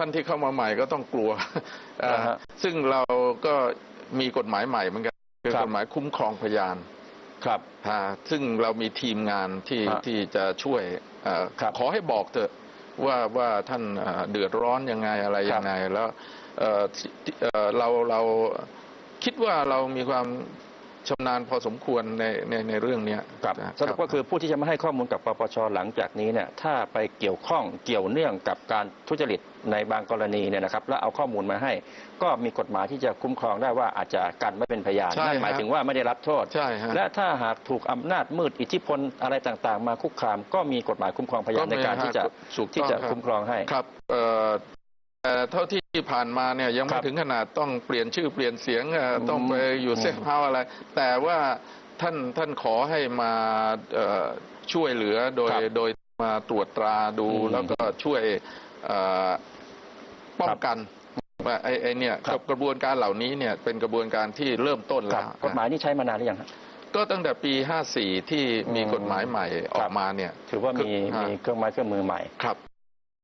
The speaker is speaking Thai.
ท่านที่เข้ามาใหม่ก็ต้องกลัวเอ่ออ่าฮะซึ่งเราก็มีกฎหมายใหม่เหมือนกันคือครับกฎหมายคุ้มครองพยานครับอ่าซึ่งเรามีทีมงานที่ฮะที่จะช่วยเอ่อครับขอให้บอกเถอะว่าว่าท่านเอ่อเดือดร้อนยังไงอะไรครับยังไงแล้วเอ่อที่เอ่อเราเราคิดว่าเรามีความ ชำนาญพอสมควรในในในเรื่องเนี้ยครับนะสรุปก็คือผู้ที่จะมาให้ข้อมูลกับปปชหลังจากนี้เนี่ยถ้าไปเกี่ยวข้องเกี่ยวเนื่องกับการทุจริตในบางกรณีเนี่ยนะครับ แล้วเอาข้อมูลมาให้ ก็มีกฎหมายที่จะคุ้มครองได้ว่าอาจจะกันไม่เป็นพยานใช่นั่นหมายฮะถึงว่าไม่ได้รับโทษ ใช่ฮะ และถ้าหากถูกอำนาจมืดอิทธิพลอะไรต่างๆ มาคุกคาม ก็มีกฎหมายคุ้มครองพยานในการที่จะถูกต้องที่จะรับคุ้มครองให้ ครับเอ่อแต่เท่าที่ ผ่านมาเนี่ยยังคไม่รับถึงขนาดต้องเปลี่ยนชื่อเปลี่ยนเสียงเอ่ออืมต้องไปอยู่อืมเซฟเฮาส์อะไร แต่ว่าท่านท่านขอให้มาเอ่อช่วยเหลือโดยครับโดยมาตรวจตราดูอืมแล้วก็ช่วยเอ่อป้องกันว่าไอ้ไอ้เนี่ยครับกระบวนการเหล่านี้เนี่ยเป็นกระบวนการที่เริ่มต้นคแล้รับวกฎหมายนี้ใช้มานานหรือยังฮะก็ตั้งแต่ปี 54 ที่มีอืมกฎหมายใหม่อครัอบกมาเนี่ย ถือว่ามีครับมีเครื่องไม้เครื่องมือใหม่ครับ